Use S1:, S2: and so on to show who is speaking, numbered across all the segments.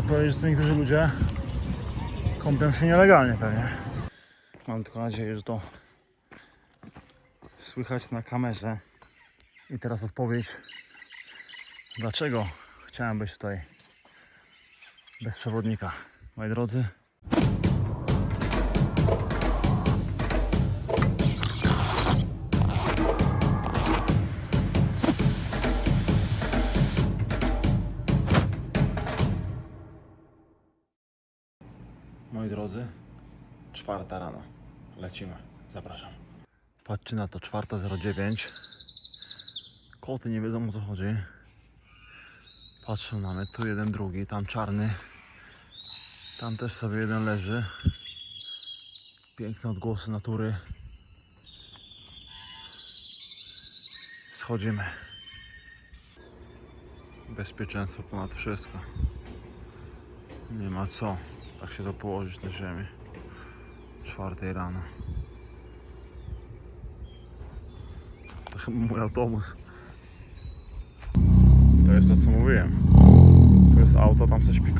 S1: Można powiedzieć, że to niektórzy ludzie kąpią się nielegalnie pewnie. Mam tylko nadzieję, że to słychać na kamerze. I teraz odpowiedź, dlaczego chciałem być tutaj bez przewodnika. Moi drodzy, drodzy, czwarta rano. Lecimy. Zapraszam. Patrzcie na to, 4.09. Koty nie wiedzą o co chodzi. Patrzą na mnie, tu jeden, drugi, tam czarny. Tam też sobie jeden leży. Piękne odgłosy natury. Schodzimy. Bezpieczeństwo ponad wszystko. Nie ma co tak się to położyć na ziemię. Czwartej rano. To chyba mój autobus. To jest to co mówiłem. To jest auto, tam coś śpi.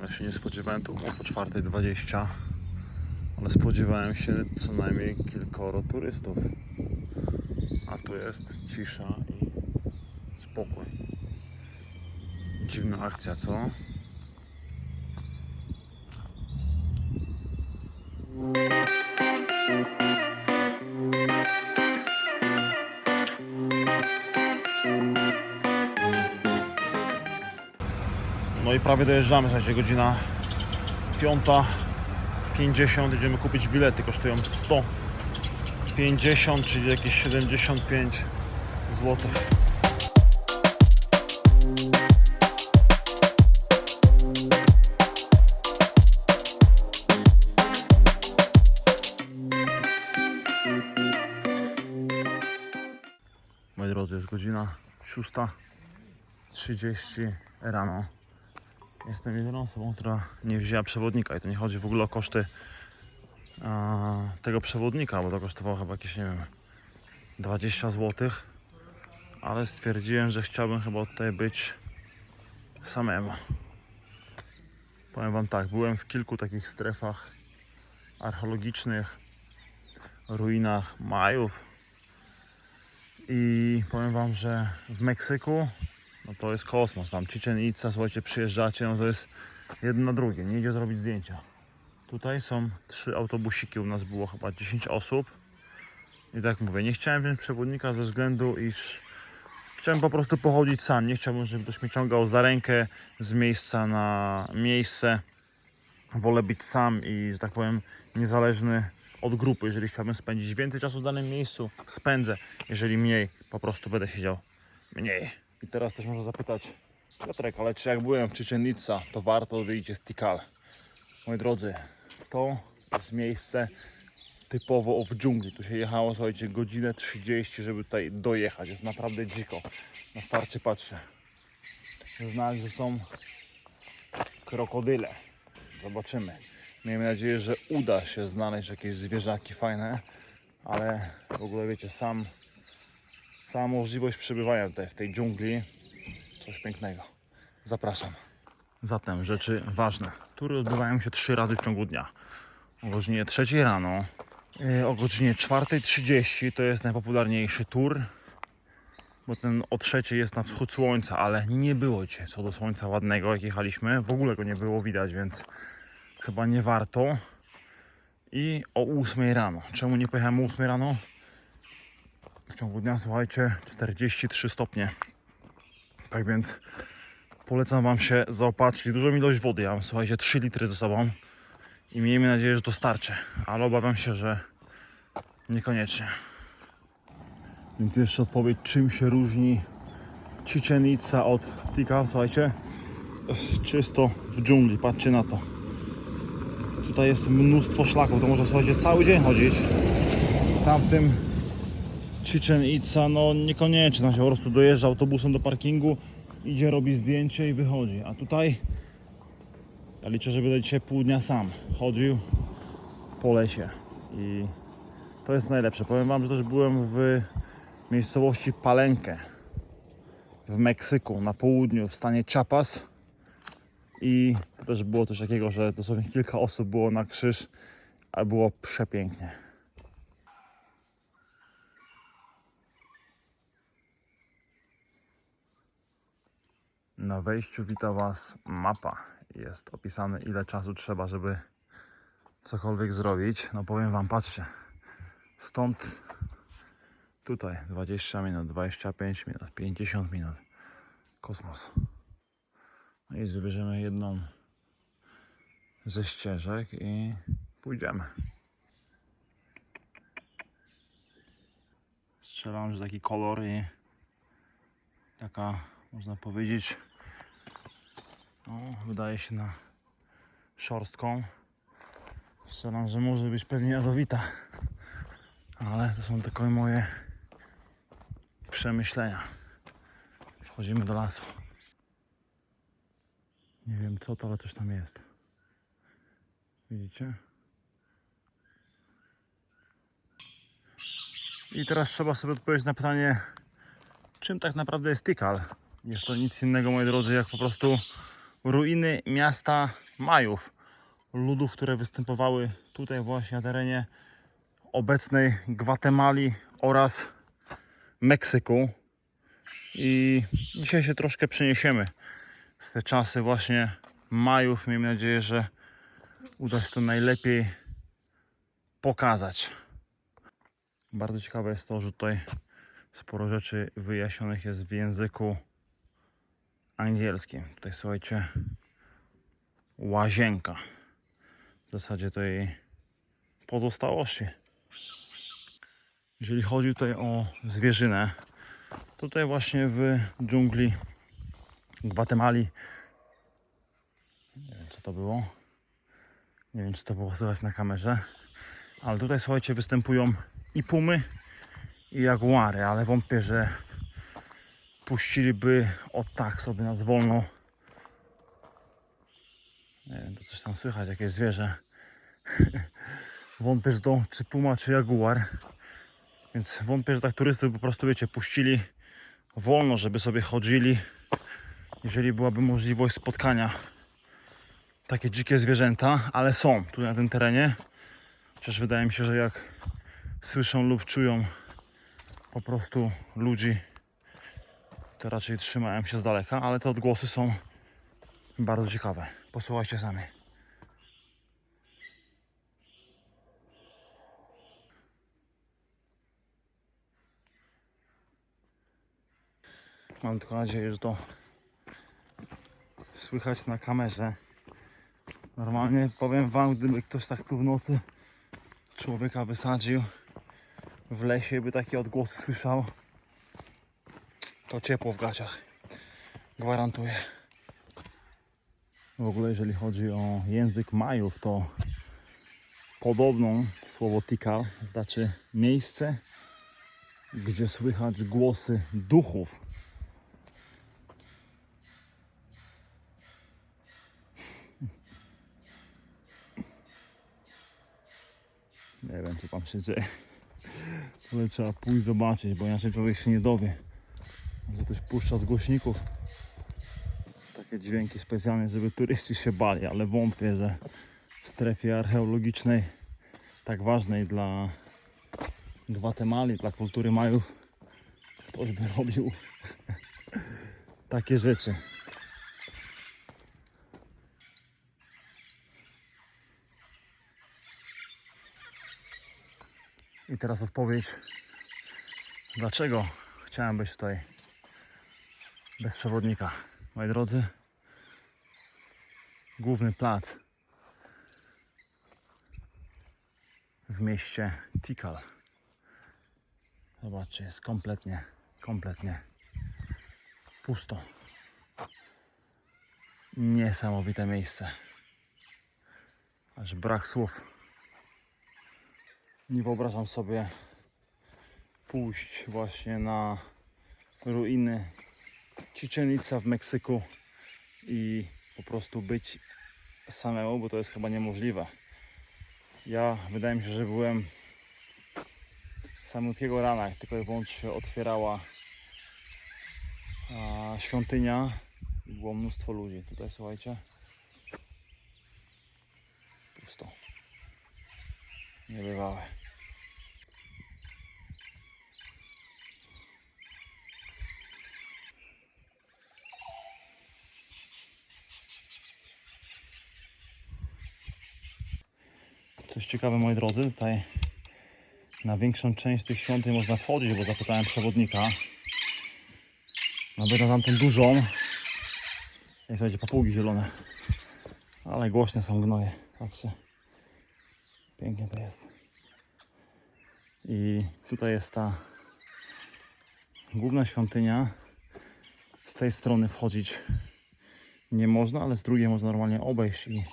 S1: Ja się nie spodziewałem tu umów o 4.20, ale spodziewałem się co najmniej kilkoro turystów. A tu jest cisza spokój. Dziwna akcja, co? No i prawie dojeżdżamy, słuchajcie, godzina 5.50, idziemy kupić bilety, kosztują 150, czyli jakieś 75 zł. Godzina 6.30 rano. Jestem jedyną osobą, która nie wzięła przewodnika i to nie chodzi w ogóle o koszty a, tego przewodnika, bo to kosztowało chyba jakieś, nie wiem, 20 zł, ale stwierdziłem, że chciałbym chyba tutaj być samemu. Powiem Wam tak, byłem w kilku takich strefach archeologicznych, ruinach Majów i powiem Wam, że w Meksyku no to jest kosmos. Tam Chichen Itza, słuchajcie, przyjeżdżacie, no to jest jedno na drugie, nie idzie zrobić zdjęcia. Tutaj są trzy autobusiki, u nas było chyba 10 osób. I tak mówię, nie chciałem wziąć przewodnika ze względu, iż chciałem po prostu pochodzić sam. Nie chciałbym, żeby ktoś mnie ciągał za rękę z miejsca na miejsce. Wolę być sam i, że tak powiem, niezależny od grupy. Jeżeli chciałbym spędzić więcej czasu w danym miejscu, spędzę. Jeżeli mniej, po prostu będę siedział mniej. I teraz też można zapytać, Piotrek, ale czy jak byłem w Chichen Itza, to warto wyjść z Tikal? Moi drodzy, to jest miejsce typowo w dżungli. Tu się jechało, słuchajcie, godzinę 30, żeby tutaj dojechać. Jest naprawdę dziko. Na starcie patrzę. Znak, że są krokodyle. Zobaczymy. Miejmy nadzieję, że uda się znaleźć jakieś zwierzaki fajne, ale w ogóle wiecie, sam sama możliwość przebywania tutaj w tej dżungli coś pięknego. Zapraszam. Zatem rzeczy ważne. Tury odbywają się trzy razy w ciągu dnia. O godzinie 3 rano, yy, o godzinie 4.30 to jest najpopularniejszy tur, bo ten o trzeciej jest na wschód słońca, ale nie było dzisiaj co do słońca ładnego, jak jechaliśmy. W ogóle go nie było widać, więc chyba nie warto. I o 8 rano. Czemu nie pojechałem o 8 rano? w ciągu dnia, słuchajcie, 43 stopnie. Tak więc polecam Wam się zaopatrzyć. Dużą ilość wody. Ja mam, słuchajcie, 3 litry ze sobą i miejmy nadzieję, że to starczy. Ale obawiam się, że niekoniecznie. Więc jeszcze odpowiedź, czym się różni Chichen Itza od Tikal. Słuchajcie, czysto w dżungli. Patrzcie na to. Tutaj jest mnóstwo szlaków. To można, słuchajcie, cały dzień chodzić. Tam w tym Chichen Itza, no niekoniecznie, się po prostu dojeżdża autobusem do parkingu, idzie, robi zdjęcie i wychodzi. A tutaj ja liczę, że będę dzisiaj pół dnia sam chodził po lesie i to jest najlepsze. Powiem Wam, że też byłem w miejscowości Palenque w Meksyku, na południu, w stanie Chiapas. I to też było coś takiego, że dosłownie kilka osób było na krzyż, a było przepięknie. Na wejściu wita Was mapa. Jest opisane ile czasu trzeba, żeby cokolwiek zrobić. No powiem Wam, patrzcie. Stąd tutaj 20 minut, 25 minut, 50 minut. Kosmos. No i wybierzemy jedną ze ścieżek i pójdziemy. Strzelam, że taki kolor i taka, można powiedzieć, no, wydaje się na szorstką. Strzelam, że może być pewnie jadowita, ale to są tylko moje przemyślenia. Wchodzimy do lasu. Nie wiem co to, ale coś tam jest. Widzicie? I teraz trzeba sobie odpowiedzieć na pytanie, czym tak naprawdę jest Tikal. Jest to nic innego, moi drodzy, jak po prostu ruiny miasta Majów. Ludów, które występowały tutaj właśnie na terenie obecnej Gwatemali oraz Meksyku. I dzisiaj się troszkę przeniesiemy w te czasy właśnie Majów. Miejmy nadzieję, że uda się to najlepiej pokazać. Bardzo ciekawe jest to, że tutaj sporo rzeczy wyjaśnionych jest w języku angielskim. Tutaj słuchajcie, łazienka. W zasadzie to jej pozostałości. Jeżeli chodzi tutaj o zwierzynę, tutaj właśnie w dżungli Gwatemali, nie wiem co to było, nie wiem czy to było słychać na kamerze, ale tutaj słuchajcie występują i pumy i jaguary, ale wątpię, że puściliby o tak sobie nas wolno. Nie wiem, to coś tam słychać, jakieś zwierzę. wątpię, że to czy puma, czy jaguar. Więc wątpię, że tak turystów po prostu, wiecie, puścili wolno, żeby sobie chodzili. Jeżeli byłaby możliwość spotkania takie dzikie zwierzęta, ale są tu na tym terenie. Chociaż wydaje mi się, że jak słyszą lub czują po prostu ludzi, to raczej trzymają się z daleka, ale te odgłosy są bardzo ciekawe. Posłuchajcie sami. Mam tylko nadzieję, że to słychać na kamerze. Normalnie powiem wam, gdyby ktoś tak tu w nocy człowieka wysadził w lesie, by takie odgłosy słyszał, to ciepło w gaciach. Gwarantuję. W ogóle jeżeli chodzi o język Majów, to podobną słowo tikal znaczy miejsce, gdzie słychać głosy duchów. Nie wiem co tam się dzieje. Ale trzeba pójść zobaczyć, bo inaczej człowiek się nie dowie. Że ktoś puszcza z głośników takie dźwięki specjalnie, żeby turyści się bali, ale wątpię, że w strefie archeologicznej tak ważnej dla Gwatemali, dla kultury Majów ktoś by robił takie rzeczy. I teraz odpowiedź, dlaczego chciałem być tutaj bez przewodnika. Moi drodzy, główny plac w mieście Tikal. Zobaczcie, jest kompletnie, kompletnie pusto. Niesamowite miejsce. Aż brak słów. Nie wyobrażam sobie pójść właśnie na ruiny Chichen Itza w Meksyku i po prostu być samemu, bo to jest chyba niemożliwe. Ja wydaje mi się, że byłem samotnego rana, jak tylko i wyłącznie się otwierała a, świątynia i było mnóstwo ludzi. Tutaj słuchajcie. Pusto. Niebywałe. Coś ciekawe moi drodzy, tutaj na większą część tych świątyń można wchodzić, bo zapytałem przewodnika. Nawet na tamtą dużą. Jak słuchajcie, papugi zielone. Ale głośne są gnoje. Patrzcie. Pięknie to jest. I tutaj jest ta główna świątynia. Z tej strony wchodzić nie można, ale z drugiej można normalnie obejść i,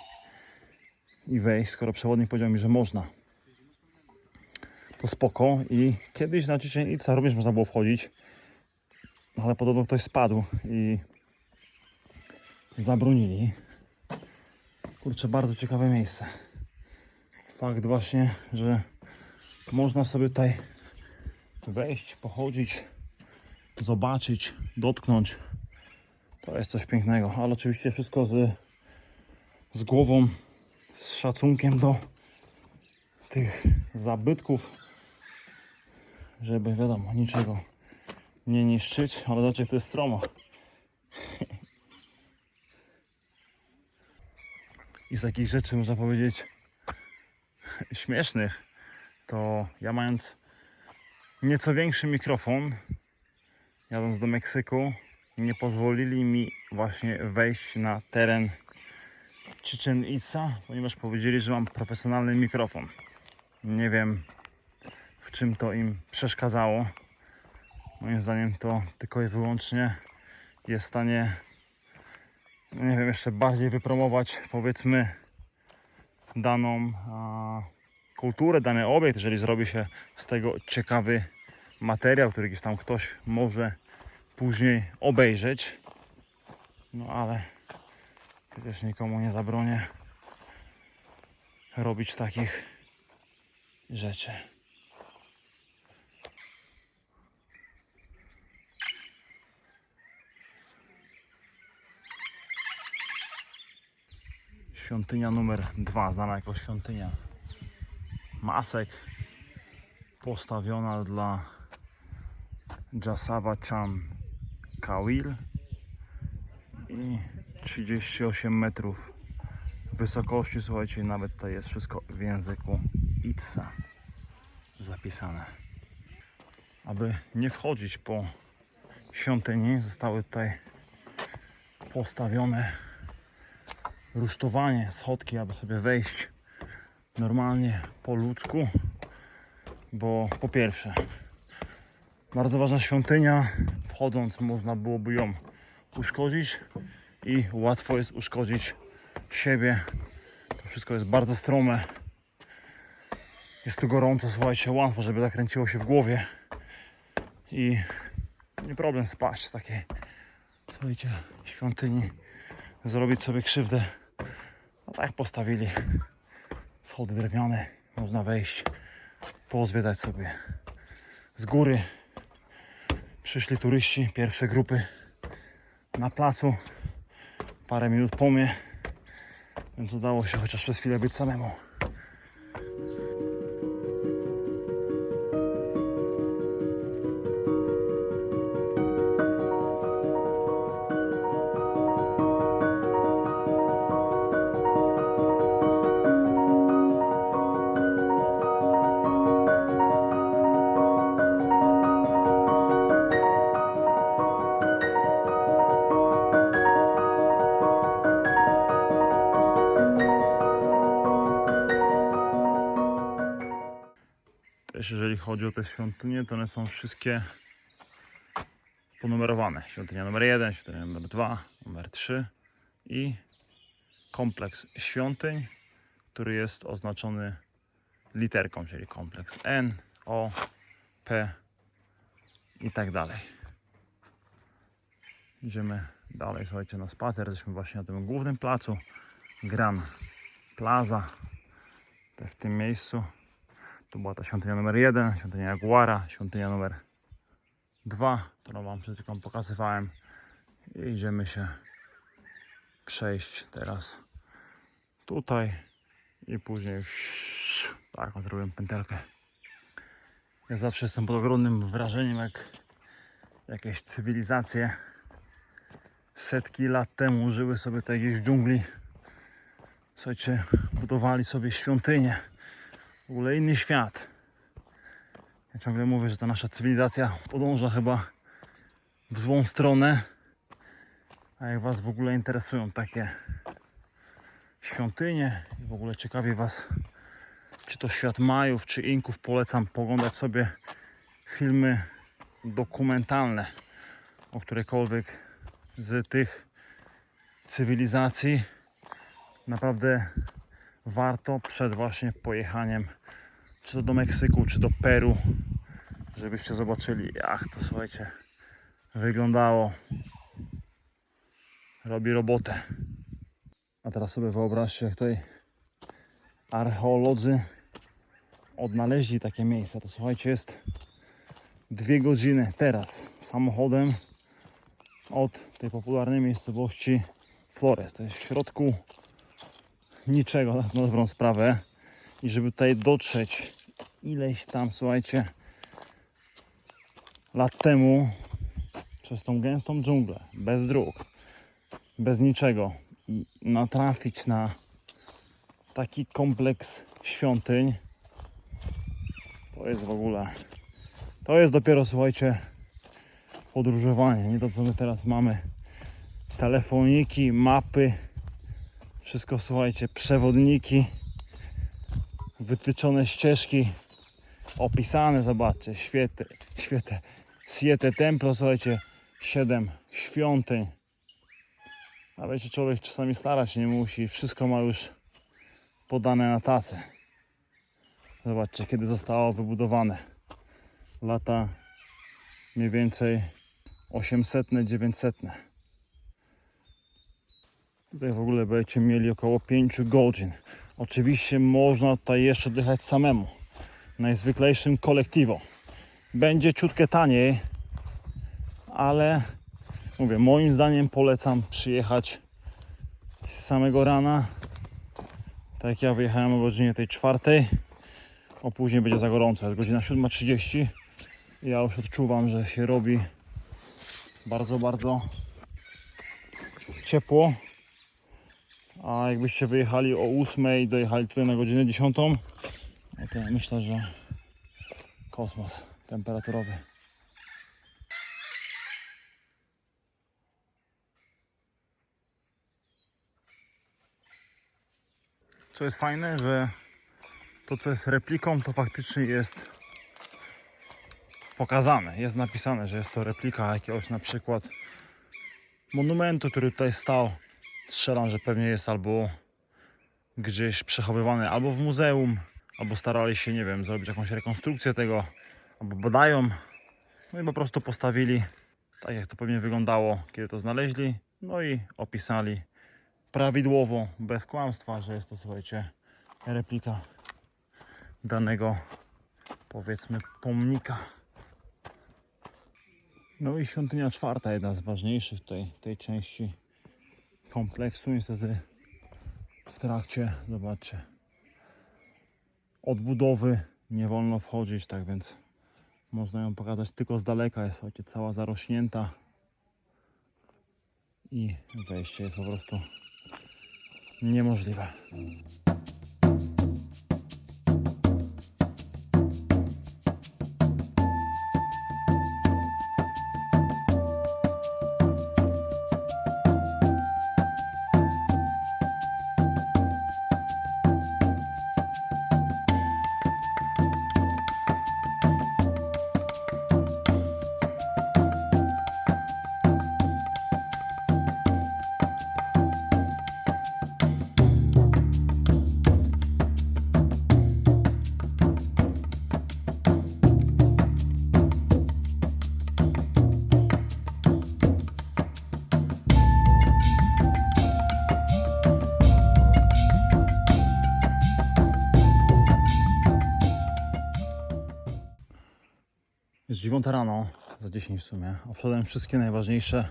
S1: i wejść, skoro przewodnik powiedział mi, że można. To spoko. I kiedyś na Chichen Itza również można było wchodzić, ale podobno ktoś spadł i zabronili. Kurczę, bardzo ciekawe miejsce. Fakt właśnie, że można sobie tutaj wejść, pochodzić, zobaczyć, dotknąć. To jest coś pięknego, ale oczywiście wszystko z, z głową, z szacunkiem do tych zabytków, żeby wiadomo, niczego nie niszczyć, ale zobaczcie, to jest stromo. I z takich rzeczy można powiedzieć śmiesznych, to ja mając nieco większy mikrofon, jadąc do Meksyku, nie pozwolili mi właśnie wejść na teren Chichen Itza, ponieważ powiedzieli, że mam profesjonalny mikrofon. Nie wiem w czym to im przeszkadzało. Moim zdaniem to tylko i wyłącznie jest w stanie, no nie wiem, jeszcze bardziej wypromować powiedzmy daną a, kulturę, dany obiekt, jeżeli zrobi się z tego ciekawy materiał, który gdzieś tam ktoś może później obejrzeć. No ale przecież nikomu nie zabronię robić takich rzeczy. Świątynia numer dwa, znana jako świątynia masek, postawiona dla Jasava Chan Kawil i 38 metrów wysokości. Słuchajcie, nawet to jest wszystko w języku Itza zapisane. Aby nie wchodzić po świątyni, zostały tutaj postawione rusztowanie, schodki, aby sobie wejść normalnie po ludzku, bo po pierwsze, bardzo ważna świątynia, wchodząc można byłoby ją uszkodzić i łatwo jest uszkodzić siebie. To wszystko jest bardzo strome. Jest tu gorąco, słuchajcie, łatwo, żeby zakręciło się w głowie i nie problem spaść z takiej, słuchajcie, świątyni, zrobić sobie krzywdę. No tak postawili schody drewniane, można wejść, pozwiedzać sobie z góry. Przyszli turyści, pierwsze grupy na placu, parę minut po mnie, więc udało się chociaż przez chwilę być samemu. Też jeżeli chodzi o te świątynie, to one są wszystkie ponumerowane. Świątynia numer 1, świątynia numer 2, numer 3 i kompleks świątyń, który jest oznaczony literką, czyli kompleks N, O, P i tak dalej. Idziemy dalej, słuchajcie, na spacer. Jesteśmy właśnie na tym głównym placu Gran Plaza. W tym miejscu To była ta świątynia numer jeden, świątynia Jaguara, świątynia numer dwa, którą Wam przed chwilą pokazywałem. I idziemy się przejść teraz tutaj i później tak, zrobiłem pętelkę. Ja zawsze jestem pod ogromnym wrażeniem, jak jakieś cywilizacje setki lat temu żyły sobie tutaj gdzieś w dżungli. Słuchajcie, budowali sobie świątynie. W ogóle inny świat. Ja ciągle mówię, że ta nasza cywilizacja podąża chyba w złą stronę. A jak Was w ogóle interesują takie świątynie i w ogóle ciekawi Was, czy to świat Majów, czy Inków, polecam poglądać sobie filmy dokumentalne o którejkolwiek z tych cywilizacji. Naprawdę warto przed właśnie pojechaniem czy to do Meksyku, czy do Peru, żebyście zobaczyli jak to słuchajcie wyglądało. Robi robotę. A teraz sobie wyobraźcie, jak tutaj archeolodzy odnaleźli takie miejsca. To słuchajcie, jest dwie godziny teraz samochodem od tej popularnej miejscowości Flores. To jest w środku niczego, na dobrą sprawę. I żeby tutaj dotrzeć ileś tam, słuchajcie, lat temu przez tą gęstą dżunglę, bez dróg, bez niczego natrafić na taki kompleks świątyń, to jest w ogóle, to jest dopiero, słuchajcie, podróżowanie, nie to co my teraz mamy. Telefoniki, mapy, wszystko słuchajcie, przewodniki, wytyczone ścieżki, opisane, zobaczcie, świete, świete, siete templo, słuchajcie, siedem świątyń. A wiecie, człowiek czasami starać się nie musi, wszystko ma już podane na tacę. Zobaczcie, kiedy zostało wybudowane. Lata mniej więcej 800, 900. Tutaj w ogóle będziecie mieli około 5 godzin. Oczywiście można tutaj jeszcze dychać samemu. Najzwyklejszym kolektiwo. Będzie ciutkę taniej, ale mówię, moim zdaniem polecam przyjechać z samego rana. Tak jak ja wyjechałem o godzinie tej czwartej, o później będzie za gorąco, jest godzina 7.30 i ja już odczuwam, że się robi bardzo, bardzo ciepło. A jakbyście wyjechali o 8 i dojechali tutaj na godzinę 10, no myślę, że kosmos temperaturowy. Co jest fajne, że to co jest repliką, to faktycznie jest pokazane, jest napisane, że jest to replika jakiegoś na przykład monumentu, który tutaj stał. Strzelam, że pewnie jest albo gdzieś przechowywany, albo w muzeum, albo starali się, nie wiem, zrobić jakąś rekonstrukcję tego, albo badają. No i po prostu postawili tak, jak to pewnie wyglądało, kiedy to znaleźli. No i opisali prawidłowo, bez kłamstwa, że jest to, słuchajcie, replika danego, powiedzmy, pomnika. No i świątynia czwarta, jedna z ważniejszych tutaj tej części kompleksu. Niestety w trakcie, zobaczcie, odbudowy nie wolno wchodzić, tak więc można ją pokazać tylko z daleka. Jest słuchajcie, cała zarośnięta i wejście jest po prostu niemożliwe. 9 rano, za 10 w sumie. Obszedłem wszystkie najważniejsze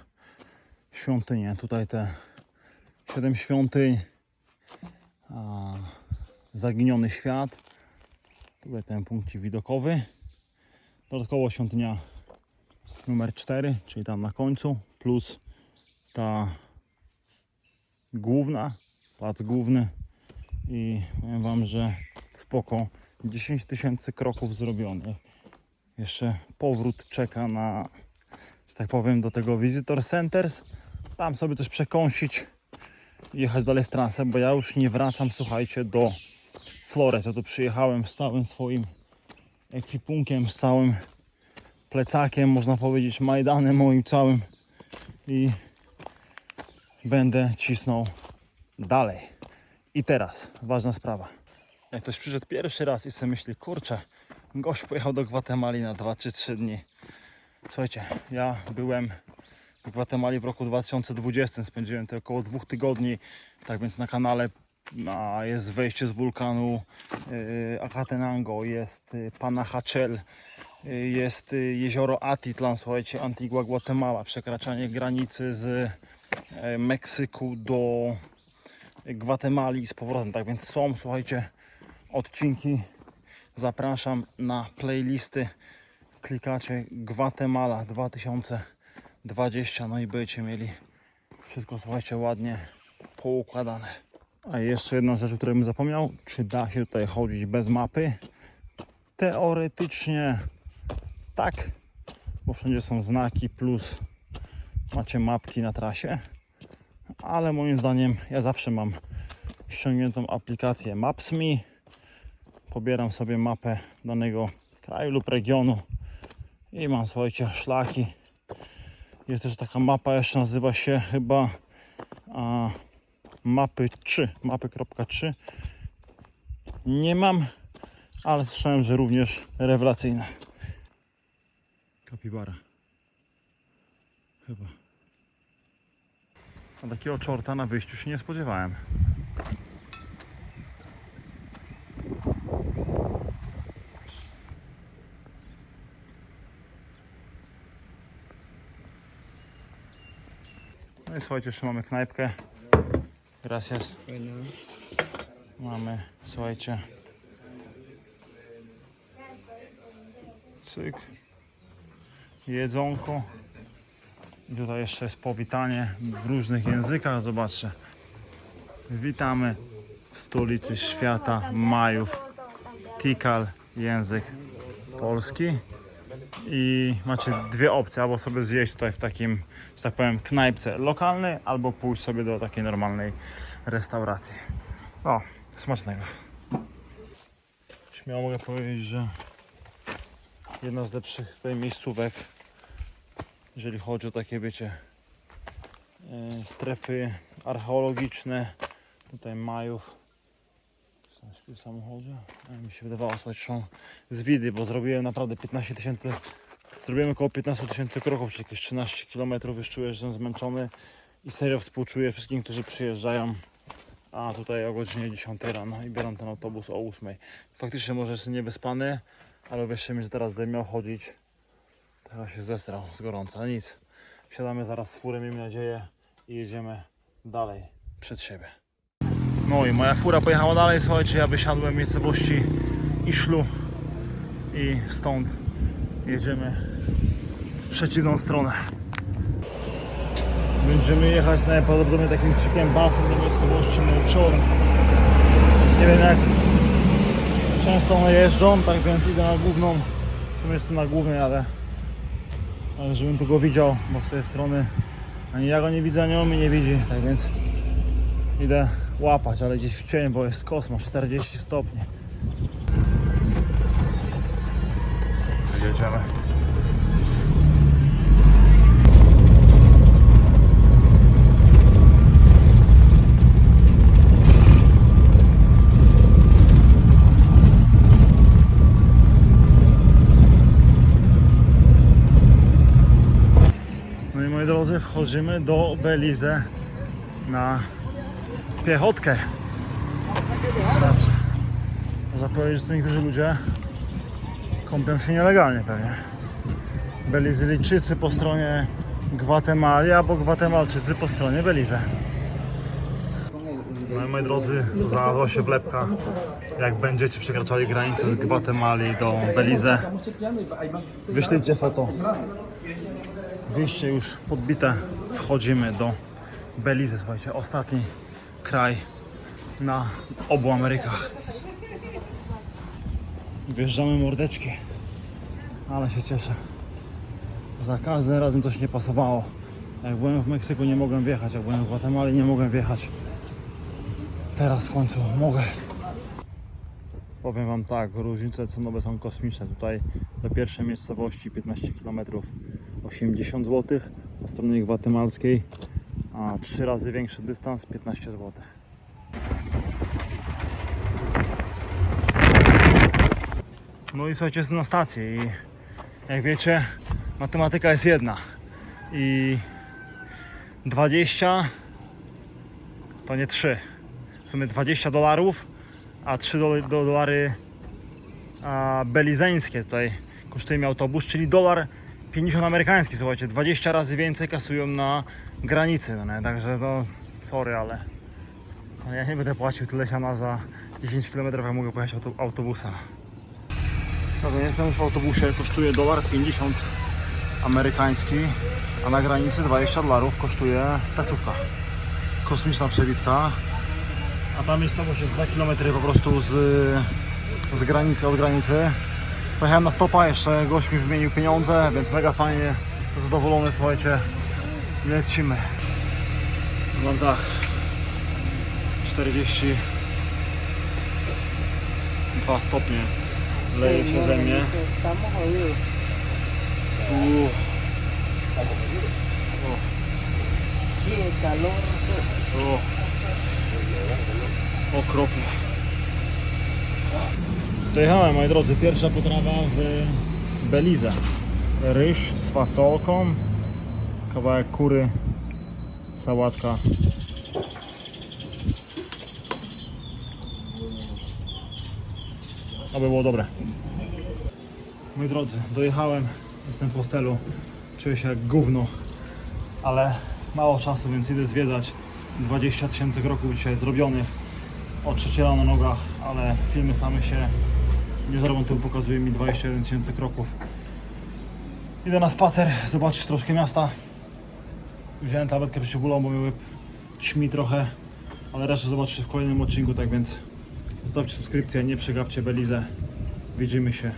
S1: świątynie. Tutaj te 7 świątyń, a, zaginiony świat. Tutaj ten punkcik widokowy. Dodatkowo świątynia numer 4, czyli tam na końcu, plus ta główna, plac główny. I powiem Wam, że spoko. 10 tysięcy kroków zrobionych. Jeszcze powrót czeka na, że tak powiem, do tego Visitor Centers. Tam sobie coś przekąsić i jechać dalej w trasę, bo ja już nie wracam, słuchajcie, do Flores. Ja tu przyjechałem z całym swoim ekwipunkiem, z całym plecakiem, można powiedzieć, Majdanem moim całym i będę cisnął dalej. I teraz, ważna sprawa. Jak ktoś przyszedł pierwszy raz i sobie myśli, kurczę, gość pojechał do Gwatemali na 2 czy 3 dni. Słuchajcie, ja byłem w Gwatemali w roku 2020, spędziłem to około dwóch tygodni, tak więc na kanale jest wejście z wulkanu yy, Acatenango, jest y, Panajachel, y, jest y, jezioro Atitlan, słuchajcie, Antigua Guatemala, przekraczanie granicy z y, Meksyku do Gwatemali z powrotem. Tak więc są, słuchajcie, odcinki. Zapraszam na playlisty. Klikacie Gwatemala 2020, no i będziecie mieli wszystko, słuchajcie, ładnie poukładane. A jeszcze jedna rzecz, o której bym zapomniał. Czy da się tutaj chodzić bez mapy? Teoretycznie tak, bo wszędzie są znaki plus macie mapki na trasie ale moim zdaniem ja zawsze mam ściągniętą aplikację Maps.me. Pobieram sobie mapę danego kraju lub regionu i mam słuchajcie szlaki. Jest też taka mapa, jeszcze nazywa się chyba a, mapy 3, mapy.3. Nie mam, ale słyszałem, że również rewelacyjne. Kapibara. Chyba. A takiego czorta na wyjściu się nie spodziewałem. No i słuchajcie, jeszcze mamy knajpkę. Gracias. Mamy, słuchajcie. Cyk. Jedzonko. I tutaj jeszcze jest powitanie w różnych językach. Zobaczcie. Witamy w stolicy świata Majów. Tikal, język polski. I macie dwie opcje, albo sobie zjeść tutaj w takim, że tak powiem, knajpce lokalnej, albo pójść sobie do takiej normalnej restauracji. O, smacznego. Śmiało mogę powiedzieć, że jedna z lepszych tutaj miejscówek jeżeli chodzi o takie, wiecie, e, strefy archeologiczne, tutaj Majów. Śpi w samochodzie. A mi się wydawało, że są z widy, bo zrobiłem naprawdę 15 tysięcy, zrobiłem około 15 tysięcy kroków, czyli jakieś 13 km, już czuję, że jestem zmęczony i serio współczuję wszystkim, którzy przyjeżdżają. A tutaj o godzinie 10 rano i bieram ten autobus o 8. Faktycznie może jestem niewyspany, ale wierzcie mi, że teraz będę miał chodzić Teraz się zesrał z gorąca, nic. Wsiadamy zaraz z furę, miejmy nadzieję, i jedziemy dalej przed siebie. No i moja fura pojechała dalej, słuchajcie, ja wysiadłem w miejscowości Iszlu i stąd jedziemy w przeciwną stronę. Będziemy jechać najprawdopodobniej takim chicken busem do miejscowości Melchor. Nie wiem jak często one jeżdżą, tak więc idę na główną. W sumie jestem na głównej, ale ale żebym tu go widział, bo z tej strony ani ja go nie widzę, ani on mnie nie widzi, tak więc idę łapać, ale gdzieś w cień, bo jest kosmos, 40 stopni. Jedziemy. No i moi drodzy, wchodzimy do Belize na piechotkę. Zobaczcie. Można że tu niektórzy ludzie kąpią się nielegalnie pewnie. Belizyjczycy po stronie Gwatemali, albo Gwatemalczycy po stronie Belize. No i moi drodzy, znalazła się wlepka. Jak będziecie przekraczali granicę z Gwatemali do Belize, wyślijcie foto. Wyjście już podbite. Wchodzimy do Belize, słuchajcie, ostatni kraj na obu Amerykach. Wjeżdżamy mordeczki, ale się cieszę. Za każdym razem coś nie pasowało. Jak byłem w Meksyku nie mogłem wjechać, jak byłem w Gwatemali nie mogłem wjechać. Teraz w końcu mogę. Powiem Wam tak, różnice cenowe są kosmiczne. Tutaj do pierwszej miejscowości 15 km 80 zł, po stronie gwatemalskiej, a trzy razy większy dystans 15 zł. No i słuchajcie, jestem na stacji i jak wiecie, matematyka jest jedna i 20 to nie 3. W sumie 20 dolarów, a 3 do, do dolary a, belizeńskie tutaj kosztuje mi autobus, czyli dolar 50 amerykański, słuchajcie, 20 razy więcej kasują na granicy, no nie? także to sorry, ale no, ja nie będę płacił tyle siana za 10 km, jak mogę pojechać auto, autobusa. Dobra, jestem już w autobusie, kosztuje dolar 50 amerykański, a na granicy 20 dolarów kosztuje pesówka. Kosmiczna przebitka. A ta miejscowość jest 2 km po prostu z, z granicy, od granicy. Pojechałem na stopa, jeszcze gość mi wymienił pieniądze, więc mega fajnie, zadowolony, słuchajcie, lecimy. Mam tak, 42 stopnie leje się ze mnie. O, okropnie. Dojechałem, moi drodzy, pierwsza potrawa w Belize. Ryż z fasolką, kawałek kury, sałatka. Aby było dobre. Moi drodzy, dojechałem, jestem w hostelu, czuję się jak gówno, ale mało czasu, więc idę zwiedzać. 20 tysięcy kroków dzisiaj zrobionych. Od na nogach, ale filmy same się nie zrobią, tylko pokazuje mi 21 tysięcy kroków. Idę na spacer, zobaczyć troszkę miasta. Wziąłem tabletkę przeciwbólową, bo mnie łeb ćmi trochę, ale resztę zobaczycie w kolejnym odcinku, tak więc zostawcie subskrypcję, nie przegapcie Belizę. Widzimy się.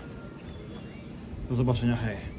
S1: Do zobaczenia, hej.